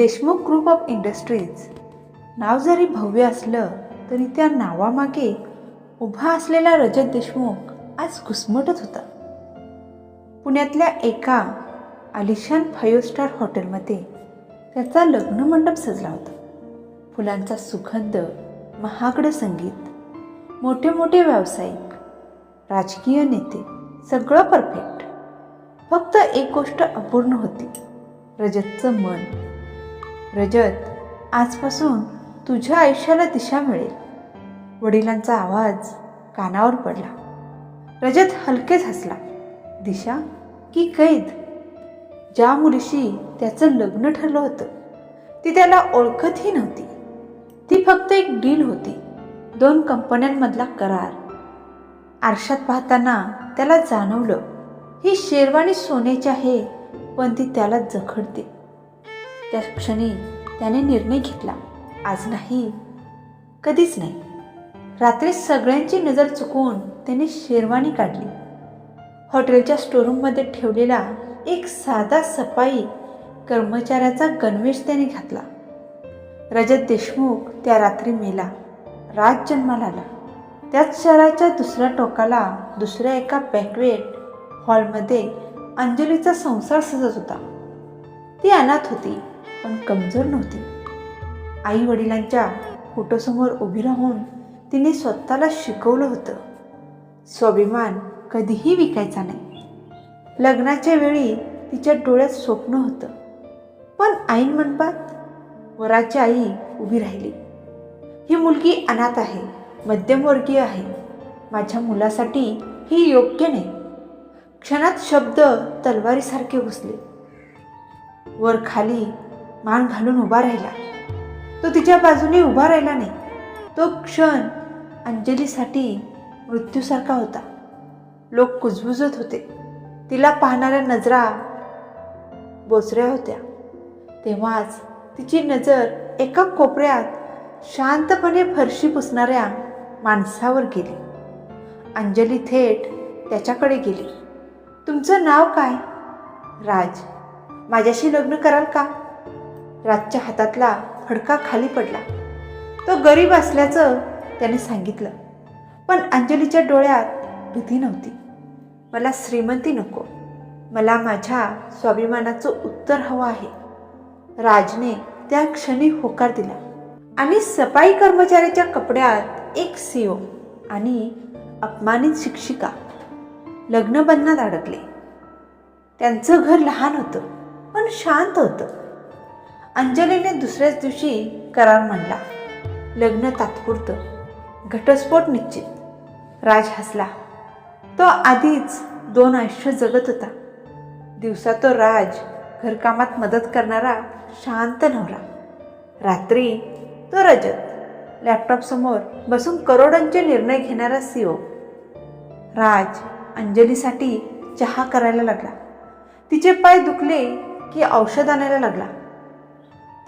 Deshmukh group of industries नाव जरी भव्य असलं तरी त्या नावामागे उभा असलेला रजत देशमुख आज घुसमटत होता. पुण्यातल्या एका आलिशान फाईव्ह स्टार हॉटेलमध्ये त्याचा लग्न मंडप सजला होता. फुलांचा सुगंध महागडं संगीत मोठे मोठे व्यावसायिक राजकीय नेते सगळं परफेक्ट फक्त एक गोष्ट अपूर्ण होती. रजतचं मन रजत आजपासून तुझ्या आयुष्याला दिशा मिळेल. वडिलांचा आवाज कानावर पडला. रजत हलकेच हसला. दिशा की कैद? ज्या मुलीशी त्याचं लग्न ठरलं होतं ती त्याला ओळखतही नव्हती. ती फक्त एक डील होती. दोन कंपन्यांमधला करार. आरशात पाहताना त्याला जाणवलं ही शेरवानी सोन्याची आहे पण ती त्याला जखडते. त्या क्षणी त्याने निर्णय घेतला. आज नाही. कधीच नाही. रात्री सगळ्यांची नजर चुकवून त्याने शेरवानी काढली. हॉटेलच्या स्टोरूममध्ये ठेवलेला एक साधा सफाई कर्मचाऱ्याचा गणवेश त्याने घातला. रजत देशमुख त्या रात्री मेला. राज जन्माला आला. त्याच शहराच्या दुसऱ्या टोकाला दुसऱ्या एका बँकवेट हॉलमध्ये अंजलीचा संसार सजत होता. ती अनाथ होती. पण कमजोर नव्हती. आई वडिलांच्या फोटोसमोर उभी राहून तिने स्वतःला शिकवलं होतं. स्वाभिमान कधीही विकायचा नाही. लग्नाच्या वेळी तिच्या डोळ्यात स्वप्न होतं. पण ऐन मंडपात वराची आई उभी राहिली. ही मुलगी अनाथ आहे मध्यमवर्गीय आहे. माझ्या मुलासाठी ही योग्य नाही. क्षणात शब्द तलवारीसारखे घुसले वर खाली मान घालून उभा राहिला. तो तिच्या बाजूने उभा राहिला नाही. तो क्षण अंजलीसाठी मृत्यूसारखा होता. लोक कुजबुजत होते. तिला पाहणाऱ्या नजरा बोचऱ्या होत्या. तेव्हाच तिची नजर एका कोपऱ्यात शांतपणे फरशी पुसणाऱ्या माणसावर गेली. अंजली थेट त्याच्याकडे गेली. तुमचं नाव काय? राज. माझ्याशी लग्न कराल का? राजच्या हातातला फडका खाली पडला. तो गरीब असल्याचं त्याने सांगितलं. पण अंजलीच्या डोळ्यात भीती नव्हती. मला श्रीमंती नको. मला माझ्या स्वाभिमानाचं उत्तर हवं आहे. राजने त्या क्षणी होकार दिला आणि सफाई कर्मचाऱ्याच्या कपड्यात एक सीओ आणि अपमानित शिक्षिका लग्नबंधनात अडकले. त्यांचं घर लहान होतं पण शांत होतं. अंजलीने दुसऱ्याच दिवशी करार मांडला. लग्न तात्पुरतं. घटस्फोट निश्चित. राज हसला. तो आधीच दोन आयुष्य जगत होता. दिवसा तो राज घरकामात मदत करणारा शांत नवरा. रात्री तो रजत लॅपटॉपसमोर बसून करोडांचे निर्णय घेणारा सीओ राज अंजलीसाठी चहा करायला लागला. तिचे पाय दुखले की औषध आणायला लागला.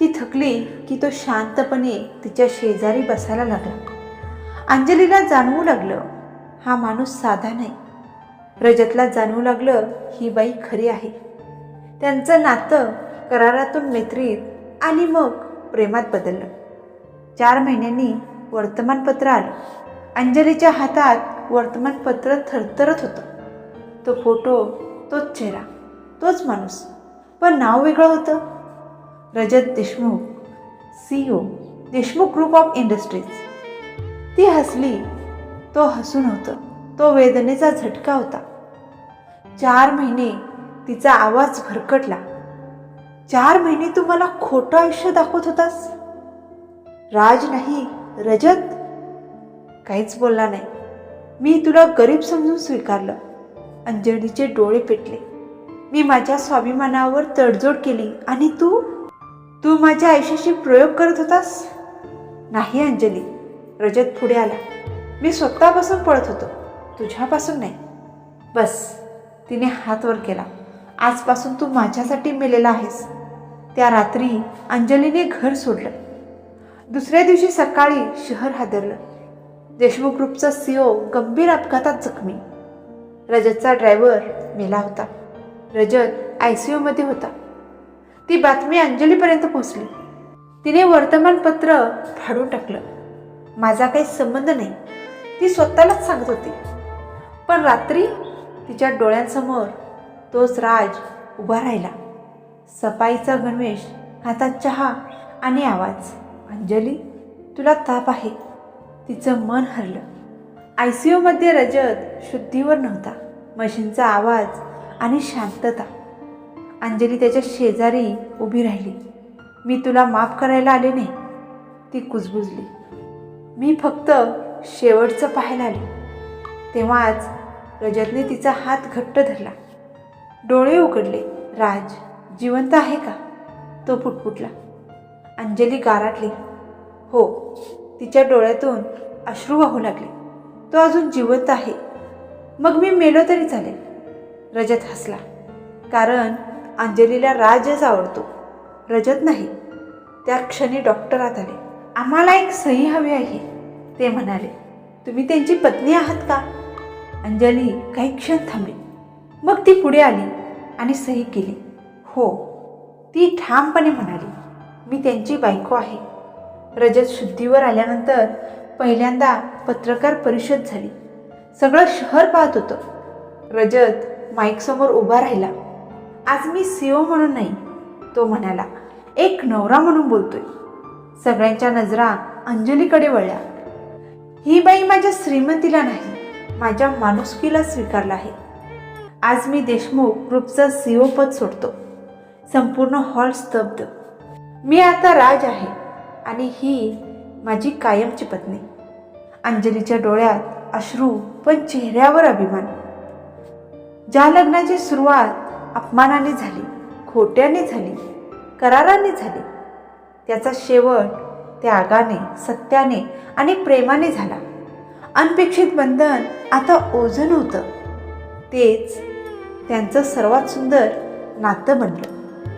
ती थकली की तो शांतपणे तिच्या शेजारी बसायला लागला. अंजलीला जाणवू लागलं हा माणूस साधा नाही. रजतला जाणवू लागलं ही बाई खरी आहे. त्यांचं नातं करारातून मैत्रीत आणि मग प्रेमात बदललं. चार महिन्यांनी वर्तमानपत्र आलं. अंजलीच्या हातात वर्तमानपत्र थरथरत होतं. तो फोटो तोच चेहरा तोच माणूस. पण नाव वेगळं होतं. Rajat Deshmukh C O Deshmukh group of industries ती हसली. तो हसून होतं. तो वेदनेचा झटका होता. चार महिने तिचा आवाज भरकटला. चार महिने तू मला खोटं आयुष्य दाखवत होतास? राज नाही रजत? काहीच बोलला नाही. मी तुला गरीब समजून स्वीकारलं. अंजनीचे डोळे पेटले. मी माझ्या स्वाभिमानावर तडजोड केली. आणि तू? तू माझ्या आयुष्याशी प्रयोग करत होतास? नाही अंजली. रजत पुढे आला. मी स्वतःपासून पळत होतो. तुझ्यापासून नाही. बस. तिने हात वर केला. आजपासून तू माझ्यासाठी मेलेला आहेस. त्या रात्री अंजलीने घर सोडलं. दुसऱ्या दिवशी सकाळी शहर हादरलं. देशमुख ग्रुपचा सीओ गंभीर अपघातात जखमी. रजतचा ड्रायव्हर मेला होता. रजत आय सी यूमध्ये होता. ती बातमी अंजलीपर्यंत पोहोचली. तिने वर्तमानपत्र फाडून टाकलं. माझा काही संबंध नाही. ती स्वतःलाच सांगत होती. पण रात्री तिच्या डोळ्यांसमोर तोच राज उभा राहिला. सफाईचा गणवेश हातात चहा आणि आवाज. अंजली तुला ताप आहे. तिचं मन हरलं. आय सी यूमध्ये रजत शुद्धीवर नव्हता. मशीनचा आवाज आणि शांतता. अंजली त्याच्या शेजारी उभी राहिली. मी तुला माफ करायला आले नाही. ती कुजबुजली. मी फक्त शेवटचं पाहायला आले. तेव्हाच रजतने तिचा हात घट्ट धरला. डोळे उघडले. राज जिवंत आहे का? तो पुटपुटला. अंजली गाराटली. हो तिच्या डोळ्यातून अश्रू वाहू लागले. तो अजून जिवंत आहे. मग मी मेलो तरी चालेल. रजत हसला. कारण अंजलीला राजच आवडतो. रजत नाही. त्या क्षणी डॉक्टरात आले. आम्हाला एक सही हवी आहे ते म्हणाले. तुम्ही त्यांची पत्नी आहात का? अंजली काही क्षण थांबली. मग ती पुढे आली आणि सही केली. हो ती ठामपणे म्हणाली. मी त्यांची बायको आहे. रजत शुद्धीवर आल्यानंतर पहिल्यांदा पत्रकार परिषद झाली. सगळं शहर पाहत होतं. रजत माईकसमोर उभा राहिला. आज मी सीओ म्हणून नाही तो म्हणाला. एक नवरा म्हणून बोलतोय. सगळ्यांच्या नजरा अंजलीकडे वळल्या. ही बाई माझ्या श्रीमंतीला नाही माझ्या माणुसकीला स्वीकारला आहे. आज मी देशमुख ग्रुपचं सीओ पद सोडतो. संपूर्ण हॉल स्तब्ध. मी आता राज आहे आणि ही माझी कायमची पत्नी. अंजलीच्या डोळ्यात अश्रू पण चेहऱ्यावर अभिमान. ज्या लग्नाची सुरुवात अपमानाने झाली खोट्याने झाली कराराने झाली. त्याचा शेवट त्यागाने सत्याने आणि प्रेमाने झाला. अनपेक्षित बंधन आता ओझन होतं तेच त्यांचं सर्वात सुंदर नातं बनलं.